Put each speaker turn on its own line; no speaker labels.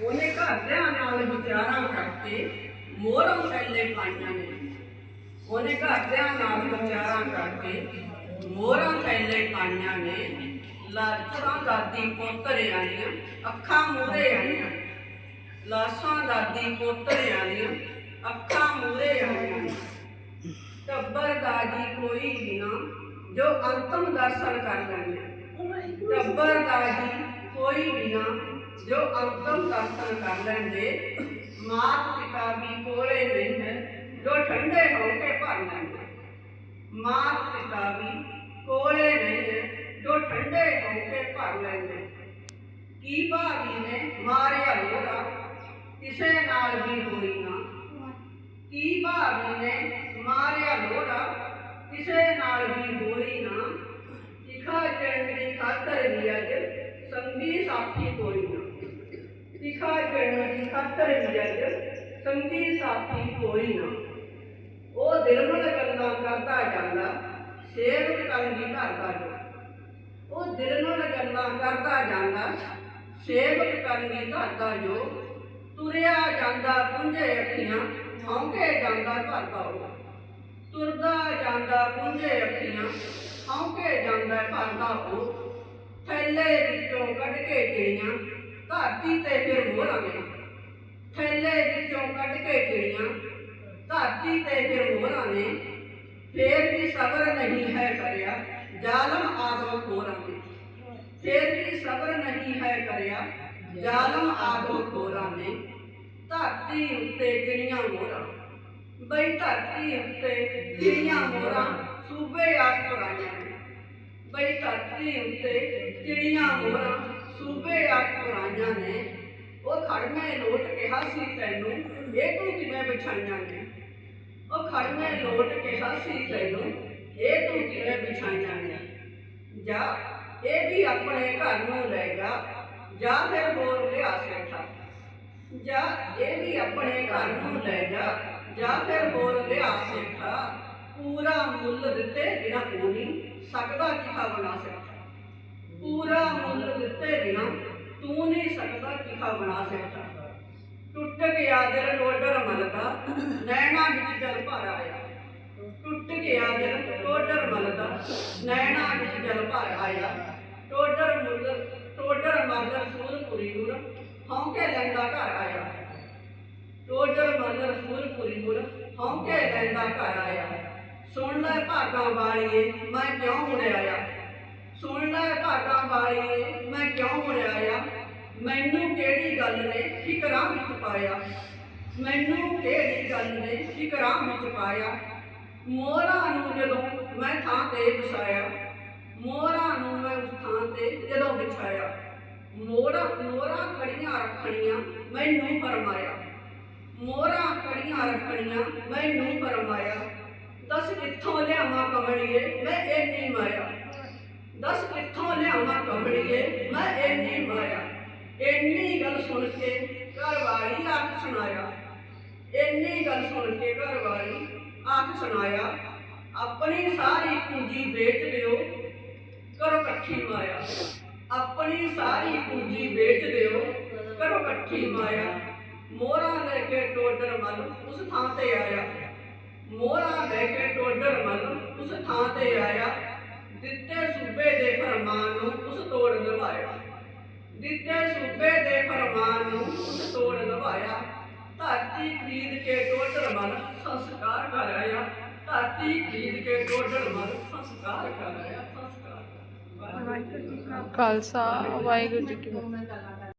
ਉਹਨੇ ਘਰਦਿਆਂ ਨਾਲ ਵਿਚਾਰਾਂ ਕਰਕੇ ਮੋਹਰਾਂ ਥੱਲੇ ਪਾਈਆਂ ਨੇ ਉਹਨੇ ਘਰਦਿਆਂ ਨਾਲ ਵਿਚਾਰਾਂ ਕਰਕੇ ਮੋਹਰਾਂ ਥੱਲੇ ਪਾਈਆਂ ਨੇ ਲਾਸਾਂ ਦਾਦੀ ਪੋਤਰਿਆਂ ਦੀਆਂ ਅੱਖਾਂ ਮੂਹਰੇ ਆਈਆਂ ਲਾਸਾਂ ਦਾਦੀ ਪੋਤਰਿਆਂ ਦੀਆਂ ਅੱਖਾਂ ਮੂਹਰੇ ਆਈਆਂ ਟੱਬਰ ਦਾ ਜੀ ਕੋਈ ਵੀ ਨਾ ਜੋ ਅੰਤਮ ਦਰਸ਼ਨ ਕਰ ਲੈਂਦੇ ਟੱਬਰ ਦਾ ਜੀ ਕੋਈ ਵੀ ਨਾ ਜੋ ਅੰਤਮ ਦਰਸ਼ਨ ਕਰ ਲੈਂਦੇ ਮਾਤ ਪਿਤਾ ਵੀ ਕੋਲੇ ਨਹੀਂ ਹੈ ਜੋ ਠੰਡੇ ਹੋ ਕੇ ਭਰ ਲੈਂਦੇ ਮਾਤ ਪਿਤਾ ਵੀ ਕੋਲੇ ਨਹੀਂ ਹੈ ਜੋ ਠੰਡੇ ਹੋ ਕੇ ਭਰ ਲੈਂਦੇ ਕੀ ਭਾਵੀ ਨੇ ਮਾਰਿਆ ਲੋੜਾ ਕਿਸੇ ਨਾਲ ਵੀ ਹੋਈ ਨਾ ਕੀ ਭਾਵੀ ਨੇ ਮਾਰਿਆ ਲੋੜਾ ਕਿਸੇ ਨਾਲ ਵੀ ਹੋਈ ਨਾ ਤਿਖਾ ਚੜ੍ਹਨੀ ਖਾਤਰ ਵੀ ਅੱਜ ਸੰਗੀ ਸਾਥੀ ਕੋਈ ਨਾ। ਤਿਖਾ ਚੜ੍ਹਨੀ ਖਾਤਰ ਵੀ ਅੱਜ ਸੰਗੀ ਸਾਥੀ ਕੋਈ ਨਾ। ਉਹ ਦਿਲ ਨਾਲ ਗੱਲਾਂ ਕਰਦਾ ਜਾਂਦਾ ਸੇਵਕ ਕੰਗੀ ਕਰਦਾ ਜੋ। ਉਹ ਦਿਲ ਨਾਲ ਗੱਲਾਂ ਕਰਦਾ ਜਾਂਦਾ ਸੇਵਕ ਕੰਗੀ ਧਰਦਾ ਜੋ। ਤੁਰਿਆ ਜਾਂਦਾ ਪੁੰਝੇ ਅੱਖੀਆਂ, ਹੌਂਕੇ ਜਾਂਦਾ ਭਰਦਾ ਉਹ। ਤੁਰਦਾ ਜਾਂਦਾ ਪੁੰਝੇ ਅੱਖੀਆਂ, ਹੌਂਕੇ ਜਾਂਦਾ ਭਰਦਾ ਉਹ। ਥੈਲੇ ਵਿੱਚੋਂ ਕੱਢ ਕੇ ਚਿੜੀਆਂ ਧਰਤੀ ਤੇ ਫਿਰ ਮੋਰਾਂਗੇ ਥੈਲੇ ਵਿੱਚੋਂ ਕੱਢ ਕੇ ਚਿੜੀਆਂ ਧਰਤੀ ਤੇ ਫਿਰ ਮੋਰਾਂ ਫੇਰ ਵੀ ਸਬਰ ਨਹੀਂ ਹੈ ਕਰਿਆ, ਜ਼ਾਲਮ ਆਦਮ ਖੋਰਾਂਗੇ ਫੇਰ ਵੀ ਸਬਰ ਨਹੀਂ ਹੈ ਕਰਿਆ, ਜ਼ਾਲਮ ਆਦਮ ਖੋਰਾਂ ਨੇ ਧਰਤੀ ਉੱਤੇ ਚਿੜੀਆਂ ਮੋਰਾਂ। ਬਈ ਧਰਤੀ ਉੱਤੇ ਚਿੜੀਆਂ ਮੋਹਰਾਂ ਸੂਬੇ ਆਸ ਪੁਰਾਈਆਂ ਨੇ ਧਰਤੀ ਉੱਤੇ ਚਿੜੀਆਂ ਹੋਰਾਂ ਸੂਬੇ ਆਸ ਪੁਰਾਈਆਂ ਨੇ, ਉਹ ਖੜਮੇ ਲੋਟ ਕਿਹਾ ਸੀ ਤੈਨੂੰ, ਇਹ ਤੂੰ ਕਿਵੇਂ ਵਿਛਾਈਆਂ ਨੇ? ਉਹ ਖੜਮੇ ਲੋਟ ਕਿਹਾ ਸੀ ਤੈਨੂੰ, ਇਹ ਤੂੰ ਕਿਵੇਂ ਵਿਛਾਈਆਂ ਨੇ? ਜਾ, ਇਹ ਵੀ ਆਪਣੇ ਘਰ ਨੂੰ ਲੈ ਜਾ, ਜਾਂ ਫਿਰ ਹੋਰ ਲਿਆ ਸੇਠਾ। ਜਾ, ਇਹ ਵੀ ਆਪਣੇ ਘਰ ਨੂੰ ਲੈ ਜਾ, ਜਾਂ ਫਿਰ ਹੋਰ ਲਿਆ ਸੇਠਾ। ਪੂਰਾ ਮੁੱਲ ਦਿੱਤੇ ਬਿਨਾ ਤੂੰ ਸਕਦਾ ਕਿਹਾ ਬਣਾ ਸਕਦਾ ਪੂਰਾ ਮੁੱਲ ਦਿੱਤੇ ਬਿਨਾ ਤੂੰ ਨਹੀਂ ਸਕਦਾ ਕਿਹਾ ਬਣਾ ਸਕਦਾ ਟੁੱਟ ਗਿਆ ਦਿਲ ਲੋਡਰ ਮਲਦਾ ਨੈਣਾ ਵਿੱਚ ਜਲ ਭਰ ਆਇਆ ਟੁੱਟ ਗਿਆ ਦਿਲ ਟੋਡਰ ਮਲਦਾ ਨੈਣਾ ਵਿੱਚ ਜਲ ਭਰ ਆਇਆ ਟੋਡਰ ਮੁੱਲ ਟੋਡਰ ਮਲਦਾ ਸੂਰਪੁਰੀ ਨੂਰ ਹੌਂਕੇ ਲੈਂਦਾ ਘਰ ਆਇਆ ਟੋਡਰ ਮਲਦਾ ਸੂਰਪੁਰੀ ਨੂਰ ਹੌਂਕੇ ਲੈਂਦਾ ਘਰ ਆਇਆ ਸੁਣ ਲੈ ਭਾਗਾਂ ਵਾਲੀਏ ਮੈਂ ਕਿਉਂ ਮੁੜ ਆਇਆ ਸੁਣ ਲੈ ਭਾਗਾਂ ਵਾਲੀਏ ਮੈਂ ਕਿਉਂ ਮੁੜ ਮੈਨੂੰ ਕਿਹੜੀ ਗੱਲ ਨੇ ਫਿਕਰਾਂ ਵਿੱਚ ਪਾਇਆ? ਮੈਨੂੰ ਕਿਹੜੀ ਗੱਲ ਨੇ ਫਿਕਰਾਂ ਵਿੱਚ ਪਾਇਆ? ਮੋਰਾਂ ਨੂੰ ਜਦੋਂ ਮੈਂ ਥਾਂ ਤੇ ਵਸਾਇਆ ਮੋਰਾਂ ਨੂੰ ਮੈਂ ਉਸ ਥਾਂ ਤੇ ਜਦੋਂ ਵਿਛਾਇਆ ਮੋਰਾਂ ਮੋਰਾਂ ਖੜੀਆਂ ਰੱਖਣੀਆਂ ਮੈਨੂੰ ਫਰਮਾਇਆ ਮੋਹਰਾਂ ਖੜੀਆਂ ਰੱਖਣੀਆਂ ਮੈਨੂੰ ਫਰਮਾਇਆ ਦੱਸ ਕਿੱਥੋਂ ਲਿਆਵਾਂ ਕਮਲੀਏ? ਮੈਂ ਇੰਨੀ ਮਾਇਆ। ਦੱਸ ਕਿੱਥੋਂ ਲਿਆ ਇੰਨੀ ਗੱਲ ਸੁਣ ਕੇ ਘਰ ਵਾਲੀ ਆਖ ਸੁਣਾਇਆ। ਇੰਨੀ ਗੱਲ ਸੁਣ ਕੇ ਘਰ ਵਾਲੀ ਆਖ ਸੁਣਾਇਆ। ਆਪਣੀ ਸਾਰੀ ਪੂੰਜੀ ਵੇਚ ਦਿਓ ਕਰੋ ਇਕੱਠੀ ਮਾਇਆ। ਆਪਣੀ ਸਾਰੀ ਪੂੰਜੀ ਵੇਚ ਦਿਓ ਕਰੋ ਇਕੱਠੀ ਮਾਇਆ। ਮੋਹਰਾ ਲੈ ਕੇ ਟੋਡਰ ਮਲ ਉਸ ਥਾਂ ਤੇ ਆਇਆ। ਮੋਹਰਾ ਲੈ ਕੇ ਟੋਡਰ ਮਲ ਉਸ ਥਾਂ ਤੇ ਆਇਆ। ਦਿੱਤੇ ਸੂਬੇ ਦੇ ਫਰਮਾਨ ਨੂੰ ਉਸ ਤੋੜ ਲਵਾਇਆ ਦਿੱਤੇ ਸੂਬੇ ਦੇ ਫਰਮਾਨ ਨੂੰ ਤੋੜ ਲਵਾਇਆ। ਧਰਤੀ ਖਰੀਦ ਕੇ ਟੋਡਰ ਮਨ ਸੰਸਕਾਰ ਕਰਾਇਆ ਧਰਤੀ ਖਰੀਦ ਕੇ ਟੋਡਰ ਮਨ ਸੰਸਕਾਰ ਕਰਾਇਆ ਸੰਸਕਾਰ ਕਰਾਇਆ।
ਖਾਲਸਾ, ਵਾਹਿਗੁਰੂ ਜੀ ਕੀ ਫਤਿਹ।